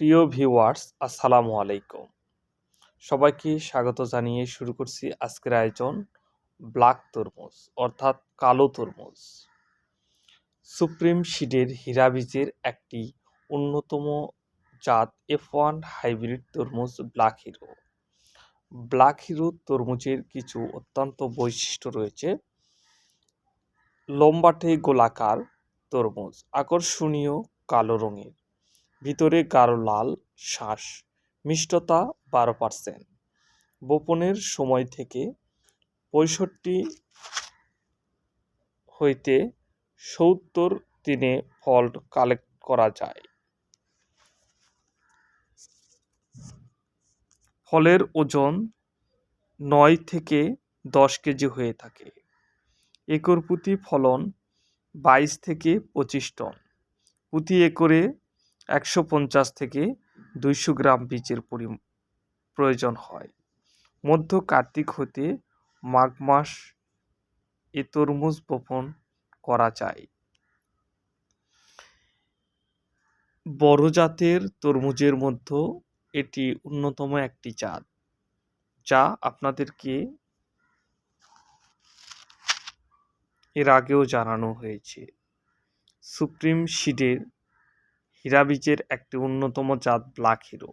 প্রিয় ভিউয়ার্স, আসসালামু আলাইকুম। সবাইকে স্বাগত জানিয়ে শুরু করছি আজকের আয়োজন ব্ল্যাক তরমুজ, অর্থাৎ কালো তরমুজ। সুপ্রিম সিডের হীরা বীজের একটি অন্যতম জাত এফ ওয়ান হাইব্রিড তরমুজ ব্ল্যাক হিরো। ব্ল্যাক হিরো তরমুজের কিছু অত্যন্ত বৈশিষ্ট্য রয়েছে। লম্বাটে গোলাকার তরমুজ, আকর্ষণীয় কালো রঙের। ভিতরে গাঢ় লাল, শ্বাস, মিষ্টতা বারো পার্সেন্ট। বপনের সময় থেকে পঁয়ষট্টি হইতে সত্তর দিনে ফল কালেক্ট করা যায়। ফলের ওজন নয় থেকে দশ কেজি হয়ে থাকে। একর প্রতি ফলন বাইশ থেকে পঁচিশ টন। প্রতি একরে একশো পঞ্চাশ থেকে দুইশো গ্রাম বীজের পরি, প্রয়োজন হয়। মধ্য কার্তিক হতে মাঘ মাস এ তরমুজ বপন করা যায়। বড় জাতের তরমুজের মধ্যে এটি অন্যতম একটি জাত, যা আপনাদেরকে এর আগেও জানানো হয়েছে। সুপ্রিম সিডের হীরা বীজের একটি অন্যতম জাত ব্ল্যাক হিরো।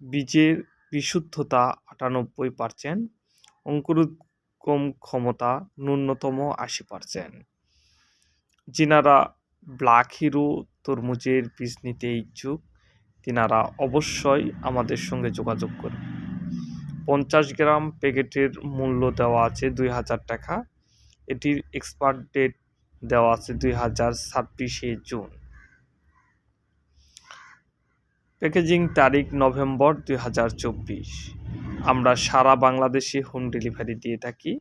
বীজের বিশুদ্ধতা আটানব্বই পারসেন্ট অঙ্কুরোদ্গম ক্ষমতা ন্যূনতম আশি পারসেন্ট যিনারা ব্ল্যাক হিরো তরমুজের বীজ নিতে ইচ্ছুক, তিনারা অবশ্যই আমাদের সঙ্গে যোগাযোগ করবেন। পঞ্চাশ গ্রাম প্যাকেটের মূল্য দেওয়া আছে দুই হাজার টাকা। এটির এক্সপায়ার ডেট দেওয়া আছে দুই হাজার ছাব্বিশে জুন। প্যাকেজিং তারিখ নভেম্বর দুই হাজার চব্বিশ। আমরা সারা বাংলাদেশে হোম ডেলিভারি দিয়ে থাকি।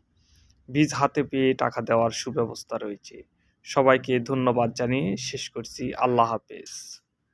বীজ হাতে পেয়ে টাকা দেওয়ার সুব্যবস্থা রয়েছে। সবাইকে ধন্যবাদ জানিয়ে শেষ করছি। আল্লাহ হাফেজ।